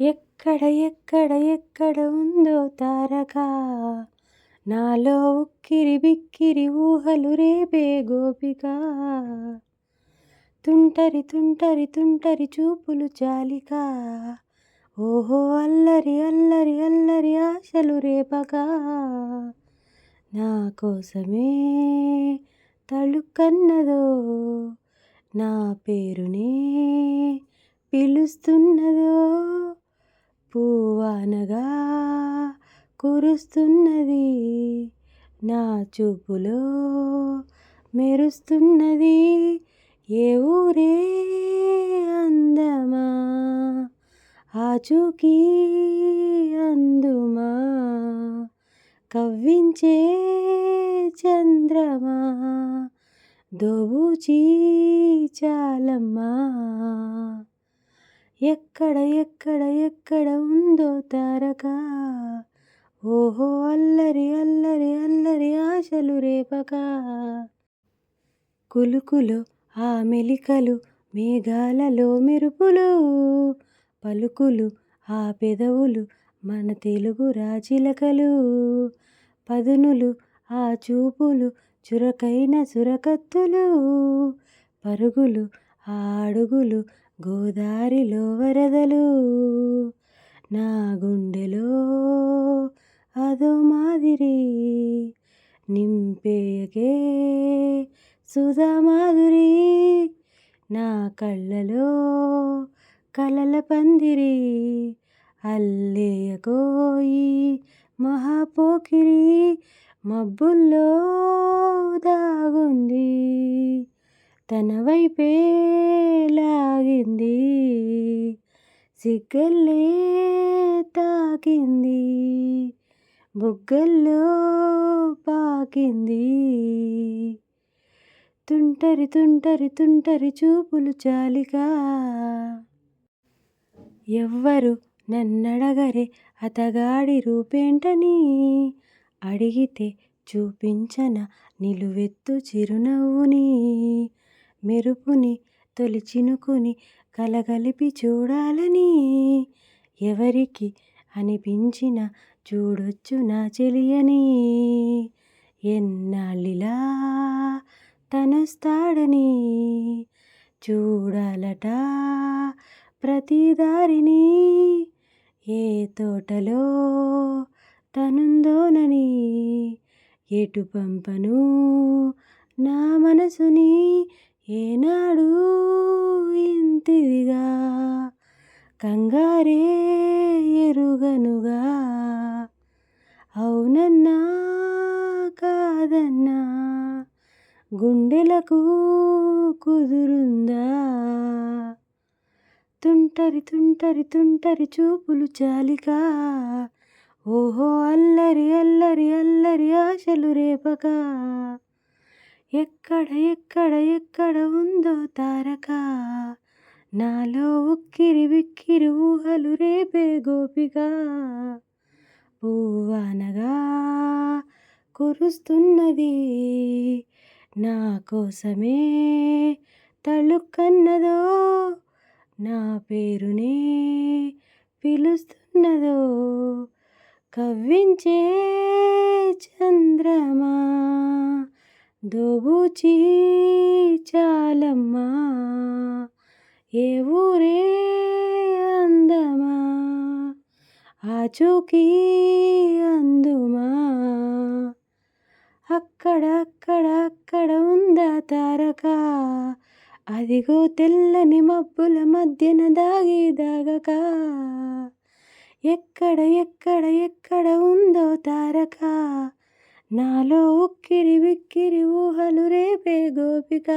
ఎక్కడ ఎక్కడ ఎక్కడ ఉందో తారక నాలో ఉక్కిరి బిక్కిరి ఊహలు రేపే గోపిక తుంటరి తుంటరి తుంటరి చూపులు చాలిక ఓహో అల్లరి అల్లరి అల్లరి ఆశలు రేపగా. నా కోసమే తళుకన్నదో నా పేరునే పిలుస్తున్నదో. పూవానగా కురుస్తున్నది నా చూపులో మెరుస్తున్నది ఏ ఊరే అందమా? ఆచూకీ అందుమా? కవ్వించే చంద్రమా? దోబూచి చాలమ్మా? ఎక్కడ ఎక్కడ ఎక్కడ ఉందో తారక? ఓహో అల్లరి అల్లరి అల్లరి ఆశలు రేపక? కులుకులు ఆ మెలికలు మేఘాలలో మెరుపులు. పలుకులు ఆ పెదవులు మన తెలుగు రాచిలకలు. పదునులు ఆ చూపులు చురకైన చురకత్తులు పరుగులు ఆ అడుగులు గోదారిలో వరదలు నా గుండెలో అదో మాదిరి నింపేయకే సుధా మాధురి. నా కళ్ళలో కలల పందిరి అల్లేయకోయి మహాపోకిరి మబ్బుల్లో దాగుంది తన వైపే సిగ్గల్లే తాకింది బుగ్గల్లో పాకింది. తుంటరి తుంటరి తుంటరి చూపులు చాలిగా ఎవ్వరు నన్నడగరే అతగాడి రూపేంటని అడిగితే చూపించన నిలువెత్తు చిరునవ్వుని మెరుపుని తొలి చినుకుని కలగలిపి చూడాలని ఎవరికి అనిపించిన చూడొచ్చు నా చెలియని. ఎన్నాళ్ళిలా తనొస్తాడని చూడాలట ప్రతి దారిని. ఏ తోటలో తనుందోనని ఎటు పంపను నా మనసుని ఏనాడు కంగారే ఎరుగనుగా. అవునన్నా కాదన్నా గుండెలకు కుదురుందా? తుంటరి తుంటరి తుంటరి చూపులు చాలిక. ఓహో అల్లరి అల్లరి అల్లరి ఆశలు రేపక. ఎక్కడ ఎక్కడ ఎక్కడ ఉందో తారక. నాలో ఉక్కిరి విక్కిరి ఊహలు రేపే గోపిగా. పువ్వానగా కురుస్తున్నది నా కోసమే. తళుక్కన్నదో నా పేరునే పిలుస్తున్నదో కవ్వించే చంద్రమా. దోబూచీ చాలమ్మా ఏ ఊరే అందమా? ఆచూకీ అందుమా? అక్కడ అక్కడ అక్కడ ఉందా తారక? అదిగో తెల్లని మబ్బుల మధ్యన దాగి దాగక. ఎక్కడ ఎక్కడ ఎక్కడ ఉందో తారక? నాలో ఉక్కిరి బిక్కిరి ఊహలు రేపే గోపిక.